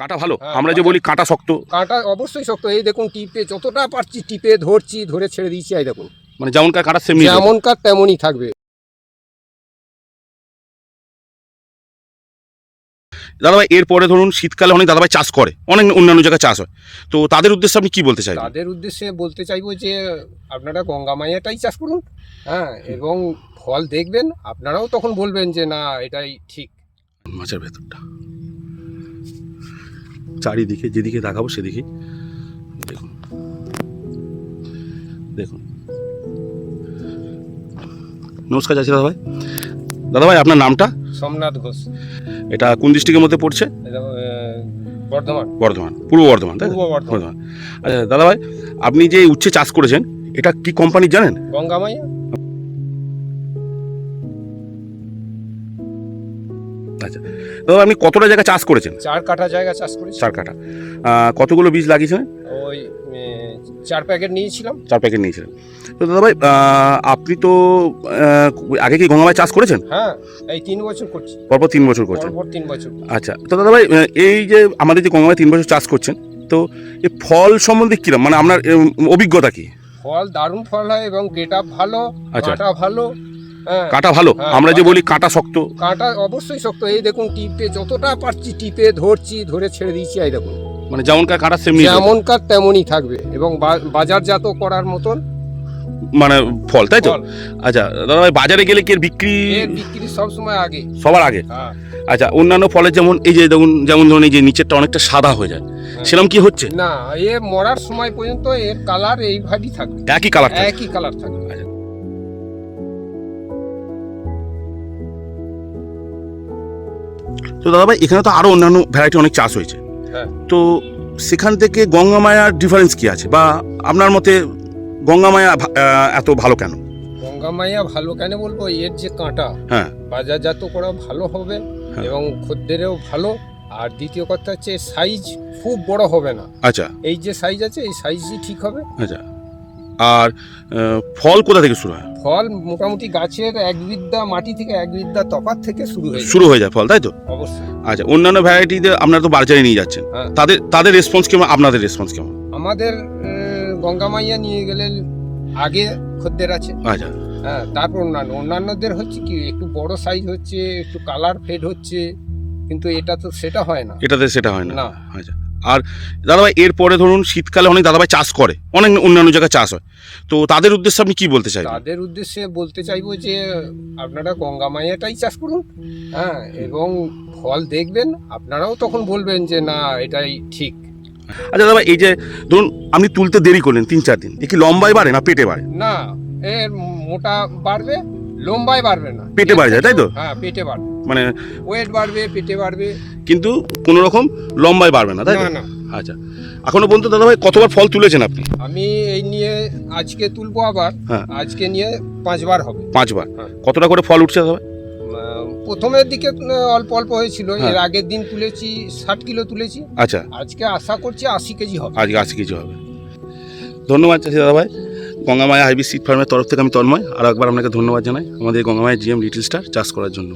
কাটা ভালো? হ্যাঁ, আমরা যে বলি কাটা শক্ত। কাঁটা অবশ্যই শক্ত। এই দেখুন টিপে যতটা পারছি টিপে ধরছি ধরে ছেড়ে দিয়েছি এই দেখুন। মানে যেমনকার কাটা সেমনি যেমন কাঠ তেমনই থাকবে। দাদাভাই এরপরে ধরুন শীতকালে অনেক দাদাভাই চাষ করে অনেক অন্যান্য জায়গায় চাষ হয়। তো তাদের উদ্দেশ্যে আপনি কি বলতে চাইবেন? তাদের উদ্দেশ্যে বলতে চাইব যে আপনারা গঙ্গা মাইয়াটাই চাষ করুন হ্যাঁ এবং ফল দেখবেন আপনারাও তখন বলবেন যে না এটাই ঠিক। মাছের ভেতরটা। চারিদিকে যেদিকে দেখাবো সেদিকে দেখুন। দেখুন। নমস্কার চাচি দাদাভাই। দাদাভাই আপনার নামটা? সোমনাথ ঘোষ। এটা কোন ডিস্ট্রিক্টের মধ্যে পড়ছে? বর্ধমান। বর্ধমান পূর্ব বর্ধমান তাই বর্ধমান। আচ্ছা দাদাভাই আপনি যে উচ্ছে চাষ করেছেন এটা কি কোম্পানির জানেন? গঙ্গা আচ্ছা। দাদা আপনি কতটা জায়গা চাষ করেছেন? চার কাঠা জায়গা চাষ করেছি। চার কাটা কতগুলো বীজ লাগিয়েছিলেন ওই চার প্যাকেট নিয়েছিলাম। চার প্যাকেট নিয়েছিলেন। তো দাদাভাই আহ, আপনি তো আগে কি গঙ্গামায় চাষ করেছেন? হ্যাঁ এই তিন বছর করছি। পরপর তিন বছর করছেন। পরপর তিন বছর। আচ্ছা তো দাদাভাই আহ, এই যে আমাদের যে গঙ্গামায় তিন বছর চাষ করছেন তো এই ফল সম্বন্ধে কিরম? মানে আপনার অভিজ্ঞতা কি? ফল দারুণ ফল হয় এবং গেট আপ ভালো আচ্ছা। ভালো কাটা ভালো। হ্যাঁ, আমরা যে বলি কাটা শক্ত। কাঁটা অবশ্যই শক্ত। এই দেখুন টিপে যতটা পারছি টিপে ধরছি ধরে ছেড়ে দিয়েছি এই দেখুন। মানে যেমনকার কাটা সেমনি যেমন কাঠ তেমনই থাকবে। এবং বাজারজাত করার মতন মানে ফল তাই তো? আচ্ছা দাদাভাই বাজারে গেলে কি বিক্রি? বিক্রি সবসময় আগে। সবার আগে? হ্যাঁ। আচ্ছা অন্যান্য ফলের যেমন এই যে দেখুন যেমন ধরুন এই যে নিচেরটা অনেকটা সাদা হয়ে যায়। সেরকম কি হচ্ছে? না এ মরার সময় পর্যন্ত এর কালার এইভাবেই থাকবে। একই কালার একই কালার থাকবে। তো দাদাভাই এখানে তো আরও অন্যান্য ভ্যারাইটি অনেক চাষ হয়েছে। হ্যাঁ। তো সেখান থেকে গঙ্গামায়ার ডিফারেন্স কি আছে? বা আপনার মতে গঙ্গামায়া এত ভালো কেন? গঙ্গা মাইয়া ভালো কেন বলব? এর যে কাঁটা হ্যাঁ। বাজারজাত করা ভালো হবে হ্যাঁ। এবং খদ্দেরেও ভালো। আর দ্বিতীয় কথা হচ্ছে সাইজ খুব বড় হবে না। আচ্ছা। এই যে সাইজ আছে এই সাইজই ঠিক হবে। আচ্ছা। আর ফল কোথা থেকে শুরু হয়? ফল মোটামুটি গাছের এক বিদ্যা মাটি থেকে এক বিদ্যা তফাত থেকে শুরু হয়ে শুরু হয়ে যায় ফল তাই তো? অবশ্যই। আচ্ছা অন্যান্য ভ্যারাইটিতে আপনারা তো বাজারে নিয়ে যাচ্ছেন। হ্যাঁ। তাদের তাদের রেসপন্স কেমন? আপনাদের রেসপন্স কেমন? আমাদের গঙ্গা মাইয়া নিয়ে গেলে আগে খদ্দের আছে। আচ্ছা। হ্যাঁ তারপর অন্যান্য। অন্যান্যদের হচ্ছে কি একটু বড় সাইজ হচ্ছে একটু কালার ফেড হচ্ছে কিন্তু এটা তো সেটা হয় না। এটাতে সেটা হয় না। না। আচ্ছা। আর দাদাভাই এরপরে ধরুন শীতকালে অনেক দাদাভাই চাষ করে অনেক অন্যান্য জায়গায় চাষ হয়। তো তাদের উদ্দেশ্যে আপনি কি বলতে চাই তাদের উদ্দেশ্যে বলতে চাইব যে আপনারা গঙ্গা মাইয়াটাই চাষ করুন হ্যাঁ এবং ফল দেখবেন আপনারাও তখন বলবেন যে না এটাই ঠিক। আচ্ছা দাদা এই যে ধরুন আপনি তুলতে দেরি করলেন তিন চার দিন কি লম্বায় বাড়ে না পেটে বাড়ে? না এর মোটা বাড়বে লম্বায় বাড়বে না। পেটে বাড়ে যায়, তাই তো? হ্যাঁ পেটে বাড়বে। মানে ওয়েট বাড়বে পেটে বাড়বে। কিন্তু কোনো রকম লম্বায় বাড়বে না তাই না না। আচ্ছা। এখনও পর্যন্ত দাদাভাই কতবার ফল তুলেছেন আপনি? আমি এই নিয়ে আজকে তুলবো আবার হ্যাঁ। আজকে নিয়ে পাঁচবার হবে। পাঁচবার? হ্যাঁ। কতটা করে ফল উঠছে দাদা আহ, প্রথমের দিকে আহ, অল্প অল্প হয়েছিল হ্যাঁ। এর আগের দিন তুলেছি ষাট কিলো তুলেছি। আচ্ছা। আজকে আশা করছি আশি কেজি হবে। আজকে আশি কিছু হবে। ধন্যবাদ চাষি দাদা দাদাভাই। গঙ্গামায়া হাইব্রিড সিড ফার্মের তরফ থেকে আমি তন্ময়। আর একবার আপনাকে ধন্যবাদ জানাই। আমাদের গঙ্গামায়া জিএম লিটল স্টার চাষ করার জন্য।